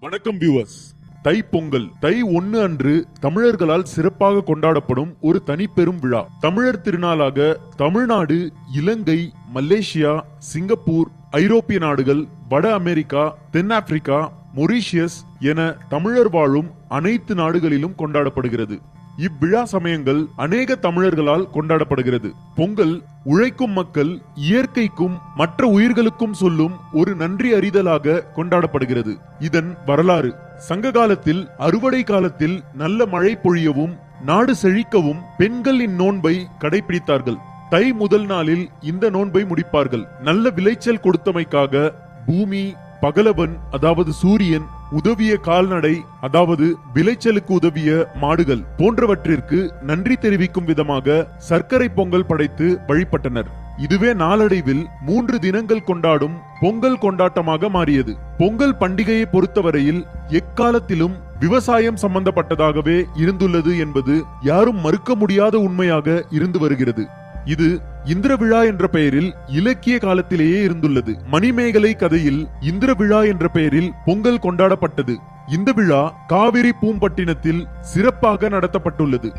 வணக்கம் வியூவர்ஸ் தை பொங்கல். தை ஒன்னு அன்று தமிழர்களால் சிறப்பாக கொண்டாடப்படும் ஒரு தனிப்பெரும் விழா. தமிழர் திருநாளாக தமிழ்நாடு இலங்கை மலேசியா சிங்கப்பூர் ஐரோப்பிய நாடுகள் வட அமெரிக்கா தென்னாப்பிரிக்கா மொரீஷியஸ் என தமிழர் வாழும் அனைத்து நாடுகளிலும் கொண்டாடப்படுகிறது. இவ்விழா சமயங்கள் அநேக தமிழர்களால் கொண்டாடப்படுகிறது. பொங்கல் உழைக்கும் மக்கள் இயற்கைக்கும் மற்ற உயிர்களுக்கும் சொல்லும் ஒரு நன்றி அறிதலாக கொண்டாடப்படுகிறது. இதன் வரலாறு சங்க காலத்தில் அறுவடை காலத்தில் நல்ல மழை பொழியவும் நாடு செழிக்கவும் பெண்கள் இந்நோன்பை கடைபிடித்தார்கள். தை முதல் நாளில் இந்த நோன்பை முடிப்பார்கள். நல்ல விளைச்சல் கொடுத்தமைக்காக பூமி பகலவன் அதாவது சூரியன் உதவிய கால்நடை அதாவது விளைச்சலுக்கு உதவிய மாடுகள் போன்றவற்றிற்கு நன்றி தெரிவிக்கும் விதமாக சர்க்கரை பொங்கல் படைத்து வழிபட்டனர். இதுவே நாளடைவில் மூன்று தினங்கள் கொண்டாடும் பொங்கல் கொண்டாட்டமாக மாறியது. பொங்கல் பண்டிகையை பொறுத்தவரையில் எக்காலத்திலும் விவசாயம் சம்பந்தப்பட்டதாகவே இருந்துள்ளது என்பது யாரும் மறுக்க முடியாத உண்மையாக இருந்து வருகிறது. இது இந்திர விழா என்ற பெயரில் இலக்கிய காலத்திலேயே இருந்துள்ளது. மணிமேகலை கதையில் இந்திர விழா என்ற பெயரில் பொங்கல் கொண்டாடப்பட்டது. இந்த விழா காவிரி பூம்பட்டினத்தில் சிறப்பாக நடத்தப்பட்டுள்ளது.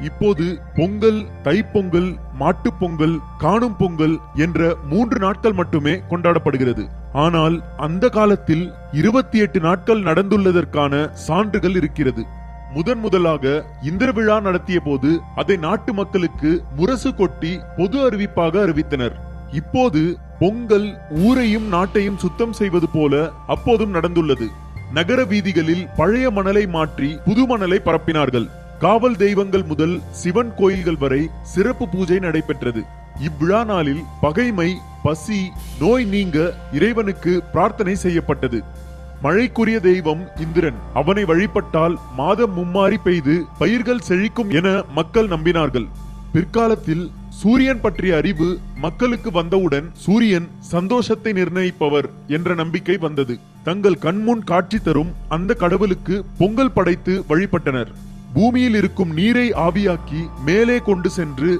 இப்போது பொங்கல் தைப்பொங்கல் மாட்டுப்பொங்கல் காணும் பொங்கல் என்ற மூன்று நாட்கள் மட்டுமே கொண்டாடப்படுகிறது. ஆனால் அந்த காலத்தில் இருபத்தி எட்டு நாட்கள் நடந்துள்ளதற்கான சான்றுகள் இருக்கிறது. முதன் முதலாக இந்திர விழா நடத்திய போது அதை நாட்டு மக்களுக்கு முரசு கொட்டி பொது அறிவிப்பாக அறிவித்தனர். இப்போது பொங்கல் ஊரையும் நாட்டையும் சுத்தம் செய்வது போல அப்போதும் நடந்துள்ளது. நகர வீதிகளில் பழைய மணலை மாற்றி புது மணலை பரப்பினார்கள். காவல் தெய்வங்கள் முதல் சிவன் கோயில்கள் வரை சிறப்பு பூஜை நடைபெற்றது. இவ்விழா நாளில் பகைமை பசி நோய் நீங்க இறைவனுக்கு பிரார்த்தனை செய்யப்பட்டது. மழைக்குரிய தெய்வம் இந்திரன். அவனை வழிபட்டால் மாதம் மும்மாறி பெய்து பயிர்கள் செழிக்கும் என மக்கள் நம்பினார்கள். பிற்காலத்தில் சூரியன் பற்றிய அறிவு மக்களுக்கு வந்தவுடன் சூரியன் சந்தோஷத்தை நிர்ணயிப்பவர் என்ற நம்பிக்கை வந்தது. தங்கள் கண்முன் காட்சி தரும் அந்த கடவுளுக்கு பொங்கல் படைத்து வழிபட்டனர். பூமியில் இருக்கும் நீரை ஆவியாக்கி மேலே கொண்டு சென்று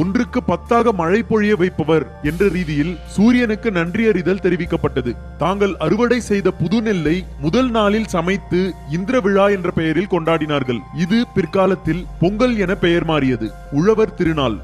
ஒன்றுக்கு பத்தாக மழை பொழிய வைப்பவர் என்ற ரீதியில் சூரியனுக்கு நன்றியறிதல் தெரிவிக்கப்பட்டது. தாங்கள் அறுவடை செய்த புது நெல்லை முதல் நாளில் சமைத்து இந்திர விழா என்ற பெயரில் கொண்டாடினார்கள். இது பிற்காலத்தில் பொங்கல் என பெயர் மாறியது. உழவர் திருநாள்.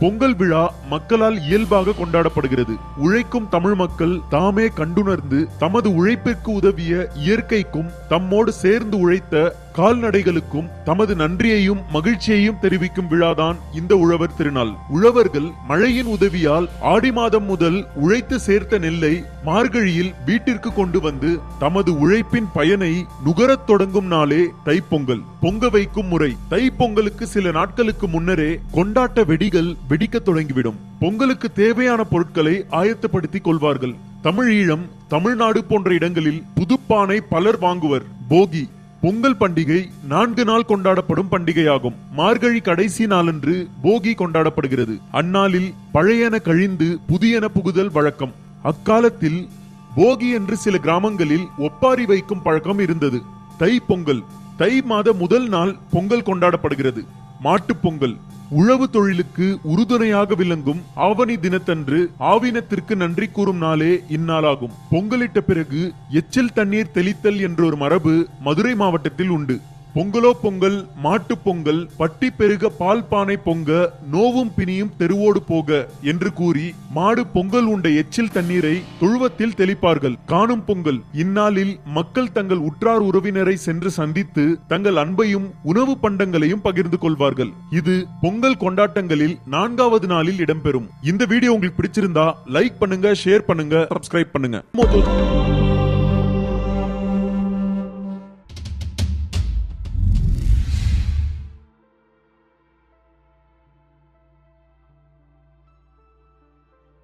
பொங்கல் விழா மக்களால் இயல்பாக கொண்டாடப்படுகிறது. உழைக்கும் தமிழ் மக்கள் தாமே கண்டுணர்ந்து தமது உழைப்பிற்கு உதவிய இயற்கைக்கும் தம்மோடு சேர்ந்து உழைத்த கால்நடைகளுக்கும் தமது நன்றியையும் மகிழ்ச்சியையும் தெரிவிக்கும் விழாதான் இந்த உழவர் திருநாள். உழவர்கள் மழையின் உதவியால் ஆடி மாதம் முதல் உழைத்து சேர்த்த நெல்லை மார்கழியில் வீட்டிற்கு கொண்டு வந்து தமது உழைப்பின் பயனை நுகரத் தொடங்கும் நாளே தைப்பொங்கல். பொங்க வைக்கும் முறை. தைப்பொங்கலுக்கு சில நாட்களுக்கு முன்னரே கொண்டாட்ட வெடிகள் வெடிக்க தொடங்கிவிடும். பொங்கலுக்கு தேவையான பொருட்களை ஆயத்தப்படுத்திக் கொள்வார்கள். தமிழீழம் தமிழ்நாடு போன்ற இடங்களில் புதுப்பானை பலர் வாங்குவர். போகி. பொங்கல் பண்டிகை நான்கு நாள் கொண்டாடப்படும் பண்டிகையாகும். மார்கழி கடைசி நாளன்று போகி கொண்டாடப்படுகிறது. அந்நாளில் பழையன கழிந்து புதியன புகுதல் வழக்கம். அக்காலத்தில் போகி என்று சில கிராமங்களில் ஒப்பாரி வைக்கும் பழக்கம் இருந்தது. தை பொங்கல் தை மாத முதல் நாள் பொங்கல் கொண்டாடப்படுகிறது. மாட்டுப் பொங்கல் உழவு தொழிலுக்கு உறுதுணையாக விளங்கும் ஆவணி தினத்தன்று ஆவினத்திற்கு நன்றி கூறும் நாளே இந்நாளாகும். பொங்கலிட்ட பிறகு எச்சில் தண்ணீர் தெளித்தல் என்ற ஒரு மரபு மதுரை மாவட்டத்தில் உண்டு. பொங்கலோ பொங்கல் மாட்டுப் பொங்கல் பட்டி பெருக பால் பானை பொங்க நோவும் பிணியும் தெருவோடு போக என்று கூறி மாடு பொங்கல் உண்ட எச்சில் தண்ணீரை தொழுவத்தில் தெளிப்பார்கள். காணும் பொங்கல். இந்நாளில் மக்கள் தங்கள் உற்றார் உறவினரை சென்று சந்தித்து தங்கள் அன்பையும் உணவு பண்டங்களையும் பகிர்ந்து கொள்வார்கள். இது பொங்கல் கொண்டாட்டங்களில் நான்காவது நாளில் இடம்பெறும். இந்த வீடியோ உங்களுக்கு பிடிச்சிருந்தா லைக் பண்ணுங்க ஷேர் பண்ணுங்க சப்ஸ்கிரைப் பண்ணுங்க.